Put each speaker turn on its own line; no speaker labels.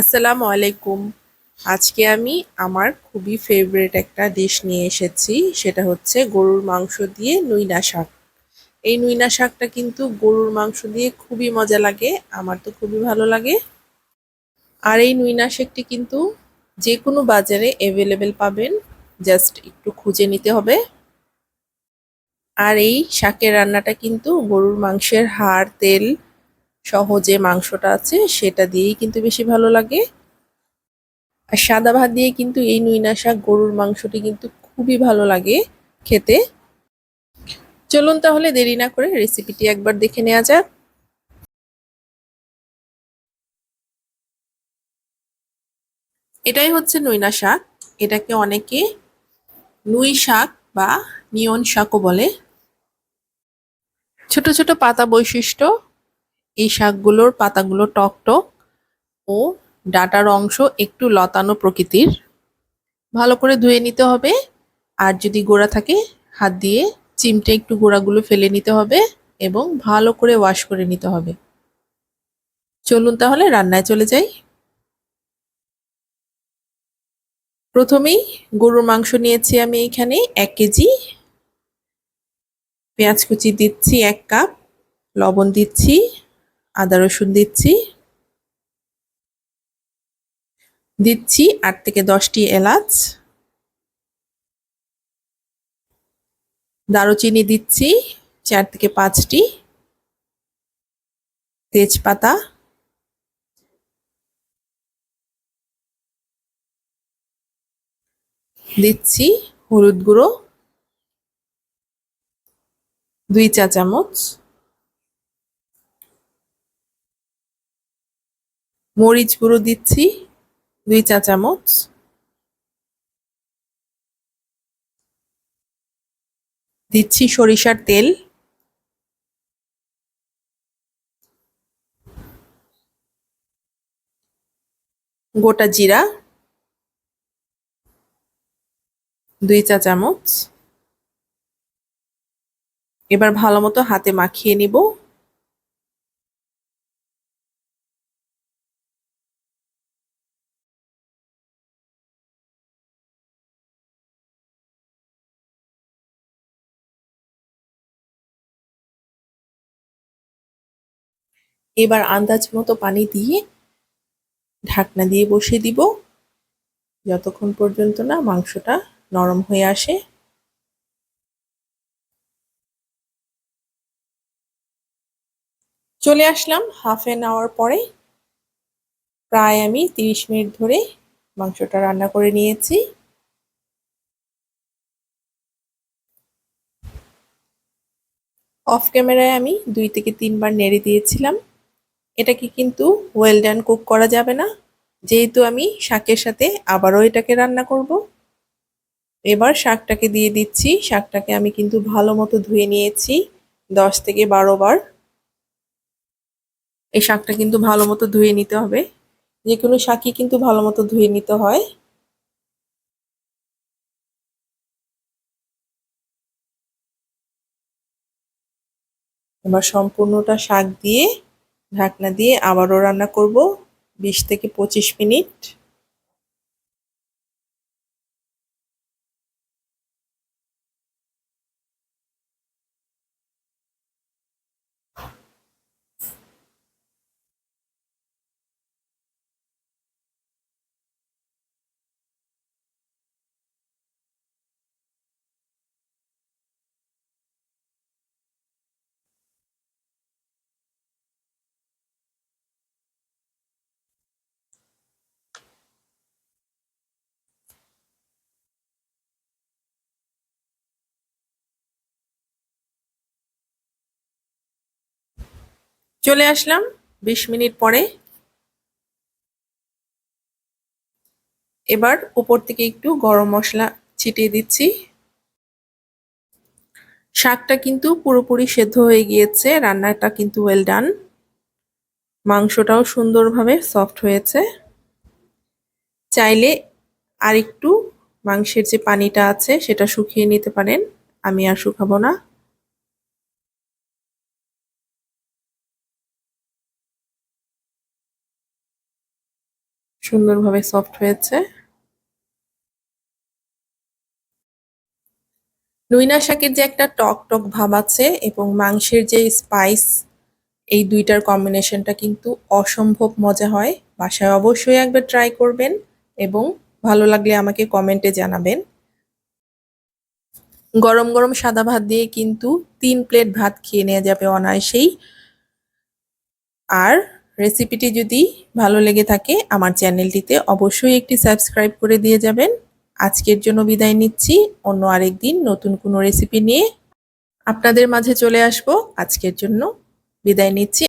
আসসালামু আলাইকুম। আজকে আমি আমার খুবই ফেভারিট একটা ডিশ নিয়ে এসেছি, সেটা হচ্ছে গরুর মাংস দিয়ে নুইনা শাক। এই নুইনা শাকটা কিন্তু গরুর মাংস দিয়ে খুবই মজা লাগে, আমার তো খুবই ভালো লাগে। আর এই নুইনা শাকটি কিন্তু যে কোনো বাজারে অ্যাভেলেবেল পাবেন জাস্ট একটু খুঁজে নিতে হবে। আর এই শাকের রান্নাটা কিন্তু গরুর মাংসের হাড়, তেল সহ যে মাংসটা আছে, সেটা দিয়েই কিন্তু বেশি ভালো লাগে। আর সাদা ভাত দিয়ে কিন্তু এই নুইনা শাক, গরুর মাংসটি কিন্তু খুবই ভালো লাগে খেতে। চলুন তাহলে দেরি না করে রেসিপিটি একবার দেখে নেওয়া যাক। এটাই হচ্ছে নুইনা শাক। এটাকে অনেকে নুই শাক বা নিয়ন শাকও বলে। ছোট ছোট পাতা বৈশিষ্ট্য এই শাকগুলোর পাতাগুলো টক টক ও ডাটার অংশ একটু লতানো প্রকৃতির। ভালো করে ধুয়ে নিতে হবে। আর যদি গোড়া থাকে, হাত দিয়ে চিমটে একটু গোড়াগুলো ফেলে নিতে হবে এবং ভালো করে ওয়াশ করে নিতে হবে। চলুন তাহলে রান্নায় চলে যাই। প্রথমেই গরুর মাংস নিয়েছি আমি এখানে এক কেজি। পেঁয়াজ কুচি দিচ্ছি এক কাপ, লবণ দিচ্ছি। আদা রসুন দিচ্ছি। দিচ্ছি আট থেকে দশটি এলাচ। দারুচিনি দিচ্ছি চার থেকে পাঁচটি। তেজপাতা। দিচ্ছি হলুদ গুঁড়ো। দুই চা চামচ মরিচ গুঁড়ো দিচ্ছি, দুই চা চামচ। দিচ্ছি সরিষার তেল। গোটা জিরা। দুই চা চামচ। এবার ভালো মতো হাতে মাখিয়ে নিব। এবার আন্দাজ মতো পানি দিয়ে ঢাকনা দিয়ে বসিয়ে দিব। যতক্ষণ পর্যন্ত না মাংসটা নরম হয়ে আসে। চলে আসলাম হাফ এন আওয়ার পরে। প্রায় আমি তিরিশ মিনিট ধরে মাংসটা রান্না করে নিয়েছি। অফ ক্যামেরায় আমি দুই থেকে তিনবার নেড়ে দিয়েছিলাম। এটাকে কিন্তু ওয়েল ডান কুক করা যাবে না। যেহেতু আমি শাকের সাথে আবারও এটাকে রান্না করব। এবার শাকটাকে দিয়ে দিচ্ছি। শাকটাকে আমি কিন্তু ভালো মতো ধুয়ে নিয়েছি দশ থেকে বারো বার। এই শাকটা কিন্তু ভালো মতো ধুয়ে নিতে হবে। যে কোনো শাকই কিন্তু ভালো মতো ধুয়ে নিতে হয়। এবার সম্পূর্ণটা শাক দিয়ে ঢাকনা দিয়ে আবারও রান্না করব বিশ থেকে পঁচিশ মিনিট। চলে আসলাম বিশ মিনিট পরে। এবার উপর থেকে একটু গরম মশলা ছিটিয়ে দিচ্ছি। শাকটা কিন্তু পুরোপুরি সেদ্ধ হয়ে গিয়েছে, রান্নাটা কিন্তু ওয়েল ডান মাংসটাও সুন্দরভাবে সফট হয়েছে। চাইলে আর একটু মাংসের যে পানিটা আছে সেটা শুকিয়ে নিতে পারেন, আমি আর শুকাবো না। সুন্দরভাবে সফট হয়েছে। নুইনা শাকের যে একটা টক টক ভাব আছে এবং মাংসের যে স্পাইস এই দুইটার কম্বিনেশনটা কিন্তু অসম্ভব মজা হয়। বাসায় অবশ্যই একবার ট্রাই করবেন এবং ভালো লাগলে আমাকে কমেন্টে জানাবেন। গরম গরম সাদা ভাত দিয়ে কিন্তু তিন প্লেট ভাত খেয়ে নেওয়া যাবে অনায়াসেই। আর রেসিপিটি যদি ভালো লেগে থাকে, আমার চ্যানেলটিতে অবশ্যই একটি সাবস্ক্রাইব করে দিয়ে যাবেন। আজকের জন্য বিদায় নিচ্ছি। অন্য আরেক দিন নতুন কোনো রেসিপি নিয়ে আপনাদের মাঝে চলে আসব। আজকের জন্য বিদায় নিচ্ছি।